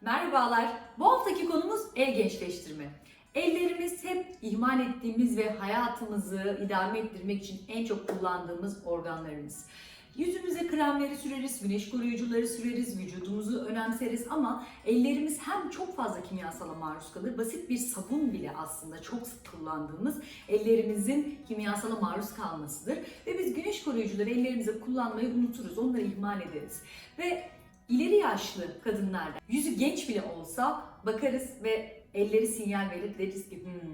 Merhabalar. Bu haftaki konumuz el gençleştirme. Ellerimiz hep ihmal ettiğimiz ve hayatımızı idame ettirmek için en çok kullandığımız organlarımız. Yüzümüze kremleri süreriz, güneş koruyucuları süreriz, vücudumuzu önemseriz ama ellerimiz hem çok fazla kimyasala maruz kalır, basit bir sabun bile aslında çok sık kullandığımız ellerimizin kimyasala maruz kalmasıdır. Ve biz güneş koruyucuları ellerimize kullanmayı unuturuz, onları ihmal ederiz. Ve ileri yaşlı kadınlarda yüzü genç bile olsa bakarız ve elleri sinyal verir deriz ki "Hmm,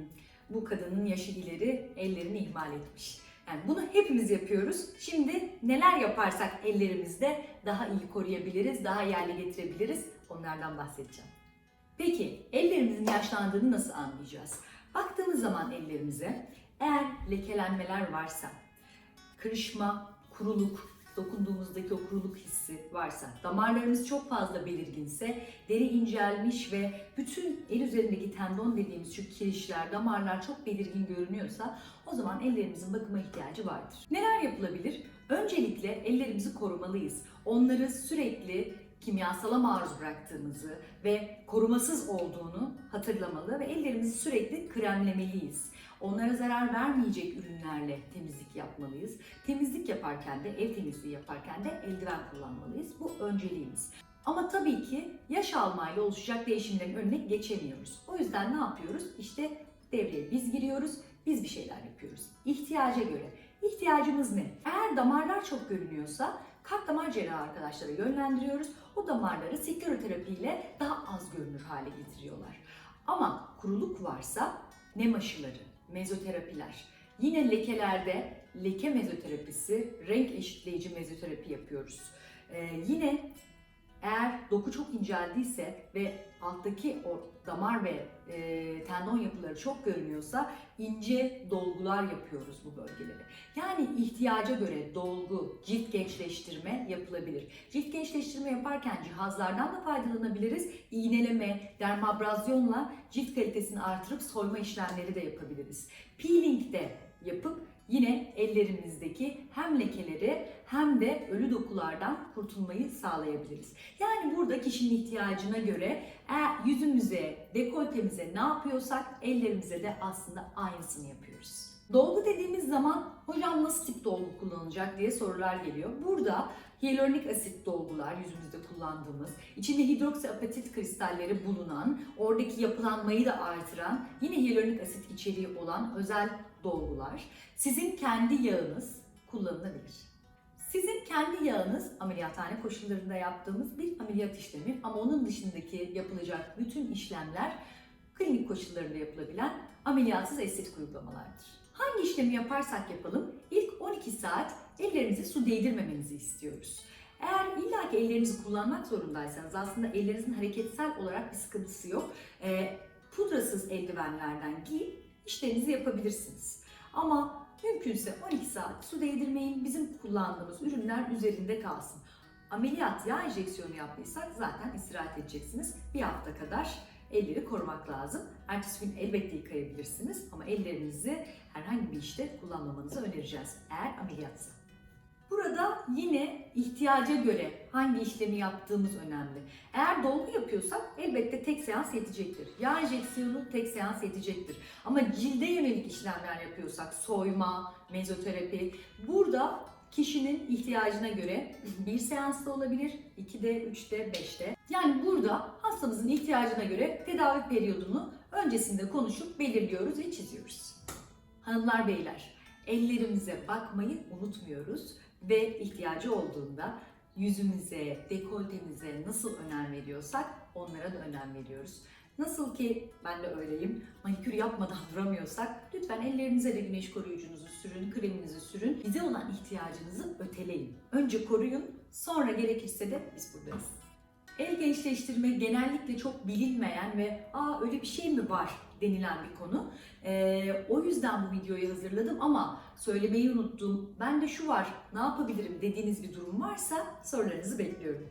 bu kadının yaşı ileri ellerini ihmal etmiş. Yani bunu hepimiz yapıyoruz. Şimdi neler yaparsak ellerimizde daha iyi koruyabiliriz, daha hale getirebiliriz onlardan bahsedeceğim. Peki ellerimizin yaşlandığını nasıl anlayacağız? Baktığımız zaman ellerimize eğer lekelenmeler varsa, kırışma, kuruluk, dokunduğumuzdaki o kuruluk hissi varsa, damarlarımız çok fazla belirginse, deri incelmiş ve bütün el üzerindeki tendon dediğimiz şu kirişler, damarlar çok belirgin görünüyorsa o zaman ellerimizin bakıma ihtiyacı vardır. Neler yapılabilir? Öncelikle ellerimizi korumalıyız. Onları sürekli kimyasala maruz bıraktığımızı ve korumasız olduğunu hatırlamalı ve ellerimizi sürekli kremlemeliyiz. Onlara zarar vermeyecek ürünlerle temizlik yapmalıyız. Temizlik yaparken de, ev temizliği yaparken de eldiven kullanmalıyız. Bu önceliğimiz. Ama tabii ki yaş almayla oluşacak değişimlerin önüne geçemiyoruz. O yüzden ne yapıyoruz? İşte devreye biz giriyoruz, biz bir şeyler yapıyoruz. İhtiyaca göre. İhtiyacımız ne? Eğer damarlar çok görünüyorsa kalp damar cerrahı arkadaşlara yönlendiriyoruz. O damarları skleroterapi ile daha az görünür hale getiriyorlar. Ama kuruluk varsa nem aşıları, mezoterapiler. Yine lekelerde leke mezoterapisi, renk eşitleyici mezoterapi yapıyoruz. Ee, yine doku çok inceldiyse ve alttaki o damar ve e, tendon yapıları çok görünüyorsa ince dolgular yapıyoruz bu bölgelere. Yani ihtiyaca göre dolgu, cilt gençleştirme yapılabilir. Cilt gençleştirme yaparken cihazlardan da faydalanabiliriz. İğneleme, dermabrazyonla cilt kalitesini artırıp soyma işlemleri de yapabiliriz. Peeling de yapıp yine ellerimizdeki hem lekeleri hem de ölü dokulardan kurtulmayı sağlayabiliriz. Yani burada kişinin ihtiyacına göre eğer yüzümüze, dekoltemize ne yapıyorsak ellerimize de aslında aynısını yapıyoruz. Dolgu dediğimiz zaman hocam nasıl tip dolgu kullanılacak diye sorular geliyor. Burada hyaluronik asit dolgular yüzümüzde kullandığımız, içinde hidroksiapatit kristalleri bulunan, oradaki yapılanmayı da artıran, yine hyaluronik asit içeriği olan özel dolgular. Sizin kendi yağınız kullanılabilir. Sizin kendi yağınız ameliyathane koşullarında yaptığımız bir ameliyat işlemi ama onun dışındaki yapılacak bütün işlemler klinik koşullarında yapılabilen ameliyatsız estetik uygulamalardır. Hangi işlemi yaparsak yapalım ilk 12 saat ellerinize su değdirmemenizi istiyoruz. Eğer illa ki ellerinizi kullanmak zorundaysanız aslında ellerinizin hareketsel olarak bir sıkıntısı yok. Ee, pudrasız eldivenlerden giyip işlerinizi yapabilirsiniz. Ama mümkünse 12 saat su değdirmeyin. Bizim kullandığımız ürünler üzerinde kalsın. Ameliyat yağ enjeksiyonu yaptıysak zaten istirahat edeceksiniz. Bir hafta kadar elleri korumak lazım. Ertesi gün elbette yıkayabilirsiniz ama ellerinizi herhangi bir işte kullanmamanızı önereceğiz eğer ameliyatsa. Yine ihtiyaca göre hangi işlemi yaptığımız önemli. Eğer dolgu yapıyorsak elbette tek seans yetecektir. Yağ enjeksiyonu tek seans yetecektir. Ama cilde yönelik işlemler yapıyorsak soyma, mezoterapi burada kişinin ihtiyacına göre bir seansta olabilir, 2'de, 3'te, 5'te. Yani burada hastamızın ihtiyacına göre tedavi periyodunu öncesinde konuşup belirliyoruz ve çiziyoruz. Hanımlar beyler, ellerimize bakmayı unutmuyoruz ve ihtiyacı olduğunda yüzümüze, dekoltemize nasıl önem veriyorsak onlara da önem veriyoruz. Nasıl ki ben de öyleyim, manikür yapmadan duramıyorsak lütfen ellerinize de güneş koruyucunuzu sürün, kreminizi sürün. Bize olan ihtiyacınızı öteleyin. Önce koruyun, sonra gerekirse de biz buradayız. El gençleştirme genellikle çok bilinmeyen ve aa öyle bir şey mi var denilen bir konu. Ee, o yüzden bu videoyu hazırladım ama söylemeyi unuttum. Ben de şu var, ne yapabilirim dediğiniz bir durum varsa sorularınızı bekliyorum.